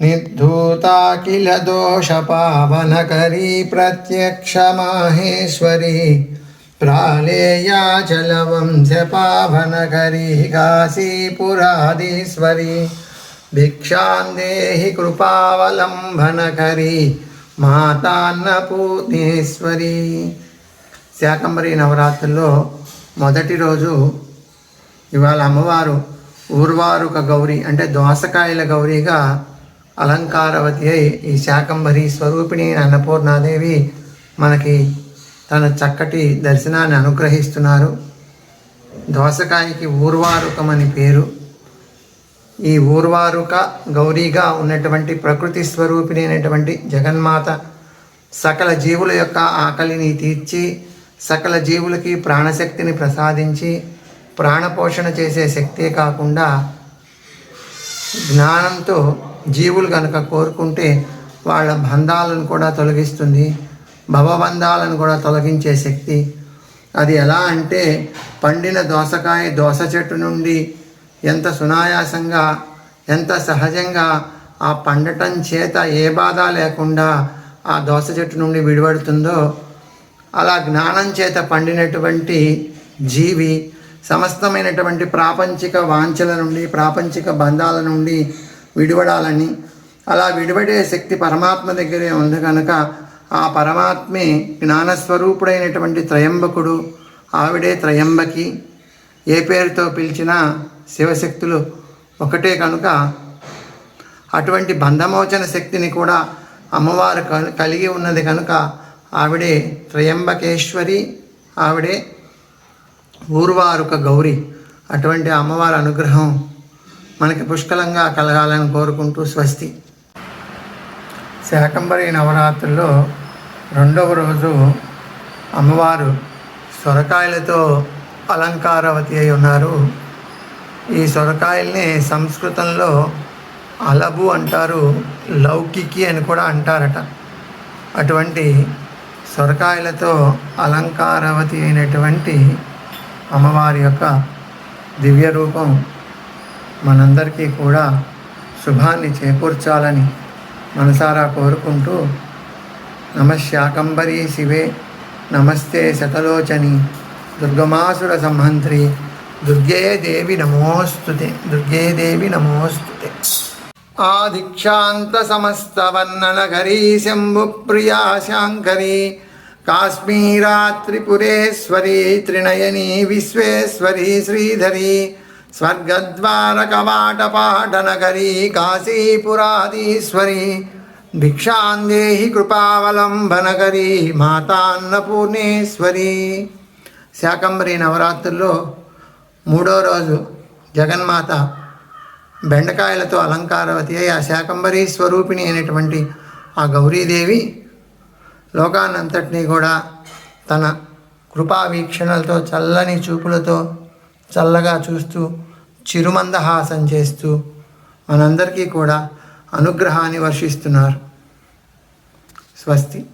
నిర్ధూతాఖిల దోష పావనకరీ ప్రత్యక్ష మాహేశ్వరి ప్రాళేయాచలవంశ పావనకరీ కాశీపురాధీశ్వరి భిక్షాం దేహి కృపావలంబనకరీ మాతాన్నపూర్ణేశ్వరి. శాకంబరి నవరాత్రుల్లో మొదటి రోజు ఇవాళ అమ్మవారు ఊర్వారుక గౌరి అంటే దోసకాయల గౌరిగా అలంకారవతి అయి ఈ శాకంబరి స్వరూపిణి అన్నపూర్ణాదేవి మనకి తన చక్కటి దర్శనాన్ని అనుగ్రహిస్తున్నారు. దోసకాయకి ఊర్వారుకమని పేరు. ఈ ఊర్వారుక గౌరీగా ఉన్నటువంటి ప్రకృతి స్వరూపిణి అయినటువంటి జగన్మాత సకల జీవుల యొక్క ఆకలిని తీర్చి సకల జీవులకి ప్రాణశక్తిని ప్రసాదించి ప్రాణపోషణ చేసే శక్తే కాకుండా జ్ఞానంతో జీవులు కనుక కోరుకుంటే వాళ్ళ బంధాలను కూడా తొలగిస్తుంది భవబంధాలను కూడా తొలగించే శక్తి. అది ఎలా అంటే పండిన దోసకాయ దోస చెట్టు నుండి ఎంత సునాయాసంగా ఎంత సహజంగా ఆ పండటం చేత ఏ బాధ లేకుండా ఆ దోస చెట్టు నుండి విడిపడుతుందో అలా జ్ఞానం చేత పండినటువంటి జీవి సమస్తమైనటువంటి ప్రాపంచిక వాంఛల నుండి ప్రాపంచిక బంధాల నుండి విడివడాలని అలా విడివడే శక్తి పరమాత్మ దగ్గరే ఉంది కనుక ఆ పరమాత్మే జ్ఞానస్వరూపుడైనటువంటి త్రయంబకుడు ఆవిడే త్రయంబకి. ఏ పేరుతో పిలిచినా శివశక్తులు ఒకటే కనుక. అటువంటి బంధమోచన శక్తిని కూడా అమ్మవారు కలిగి ఉన్నది కనుక ఆవిడే త్రయంబకేశ్వరి ఆవిడే ఊర్వారుక గౌరి. అటువంటి అమ్మవారి అనుగ్రహం మనకి పుష్కలంగా కలగాలని కోరుకుంటూ స్వస్తి. శాకంబరి నవరాత్రుల్లో రెండవ రోజు అమ్మవారు సొరకాయలతో అలంకారవతి అయి ఉన్నారు. ఈ సొరకాయల్ని సంస్కృతంలో అలబు అంటారు లౌకికి అని కూడా అంటారట. అటువంటి సొరకాయలతో అలంకారవతి అయినటువంటి అమ్మవారి యొక్క దివ్య రూపం మనందరికీ కూడా శుభాన్ని చేకూర్చాలని మనసారా కోరుకుంటూ నమశాకంబరీ శివే నమస్తే శతలోచని దుర్గమాసుర సంహంత్రి దుర్గే దేవి నమోస్తుతే దుర్గే దేవి నమోస్తుతే. ఆదిక్షాంత సమస్తవర్ణనగరీ శంభుప్రియా శాంకరీ కాశ్మీరాత్రిపురేశ్వరీ త్రినయనీ విశ్వేశ్వరీ శ్రీధరీ స్వర్గద్వారకవాటపాటనగరీ కాశీపురాధీశ్వరీ భిక్షాందేహి కృపావలంబనగరీ మాతాన్నపూర్ణేశ్వరీ. శాకంబరి నవరాత్రుల్లో మూడో రోజు జగన్మాత బెండకాయలతో అలంకారవతి అయి ఆ శాకంబరీ స్వరూపిణి అయినటువంటి ఆ గౌరీదేవి లోకాన్నంతటినీ కూడా తన కృపా వీక్షణలతో చల్లని చూపులతో చల్లగా చూస్తూ చిరుమందహాసం చేస్తూ మనందరికీ కూడా అనుగ్రహాన్ని వర్షిస్తున్నారు. స్వస్తి.